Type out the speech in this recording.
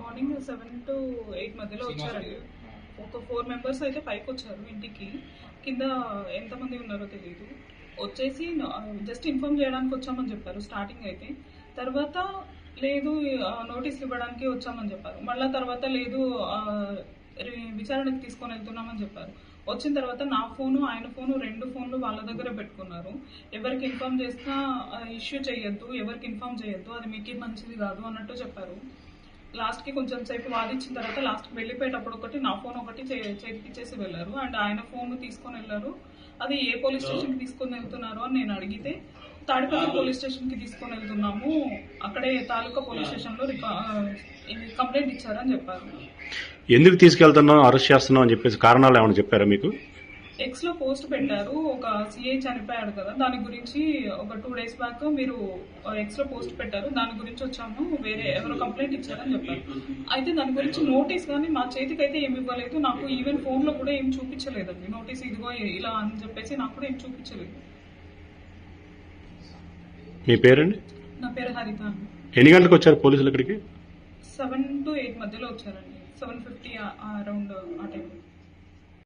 Morning seven to eight మధ్యలో వచ్చారండి. ఒక ఫోర్ మెంబర్స్ అయితే పైకి వచ్చారు ఇంటికి. కింద ఎంతమంది ఉన్నారో తెలియదు వచ్చేసి జస్ట్ ఇన్ఫార్మ్ చేయడానికి వచ్చామని చెప్పారు స్టార్టింగ్ అయితే. తర్వాత లేదు నోటీసులు ఇవ్వడానికి వచ్చామని చెప్పారు. మళ్ళా తర్వాత లేదు విచారణకు తీసుకొని వెళ్తున్నామని చెప్పారు. వచ్చిన తర్వాత నా ఫోను ఆయన ఫోను రెండు ఫోన్లు వాళ్ళ దగ్గర పెట్టుకున్నారు. ఎవరికి ఇన్ఫార్మ్ చేసినా ఇష్యూ చేయొద్దు ఎవరికి ఇన్ఫార్మ్ చేయొద్దు అది మీకు మంచిది కాదు అన్నట్టు చెప్పారు. లాస్ట్కి కొంచెం సేపు వాదించిన తర్వాత లాస్ట్కి వెళ్ళిపోయేటప్పుడు ఒకటి నా ఫోన్ ఒకటి చేతికిచ్చేసి వెళ్ళారు. అండ్ ఆయన ఫోన్ తీసుకొని వెళ్ళారు. అది ఏ పోలీస్ స్టేషన్కి తీసుకొని వెళ్తున్నారు అని నేను అడిగితే తాడిపల్లి పోలీస్ స్టేషన్కి తీసుకొని వెళ్తున్నాము. అక్కడే తాలూకా పోలీస్ స్టేషన్లో కంప్లైంట్ ఇచ్చారని చెప్పారు. ఎందుకు తీసుకెళ్తున్నాం అరెస్ట్ చేస్తున్నాం అని చెప్పేసి కారణాలు ఏమైనా చెప్పారా మీకు? ఎక్స్లో పోస్ట్ పెట్టారు. ఒక సిఐ చనిపోయాడు కదా దాని గురించి ఒక టూ డేస్ బ్యాక్ మీరు ఎక్స్లో పోస్ట్ పెట్టారు. దాని గురించి వచ్చాము. వేరే ఎవరో కంప్లైంట్ ఇచ్చారని చెప్పారు. అయితే దాని గురించి నోటీస్ కానీ మా చేతికి అయితే ఏమి ఇవ్వలేదు. నాకు ఈవెన్ ఫోన్లో కూడా ఏం చూపించలేదండి. నోటీస్ ఇదిగో ఇలా అని చెప్పేసి నాకు కూడా ఏం చూపించలేదు. మీ పేరండి? నా పేరు హరిత అండి. ఎన్ని గంటలకు వచ్చారు పోలీసులు ఇక్కడికి? సెవెన్ టు ఎయిట్ మధ్యలో వచ్చారండి. సెవెన్ ఫిఫ్టీ అరౌండ్ ఆ టైంలో.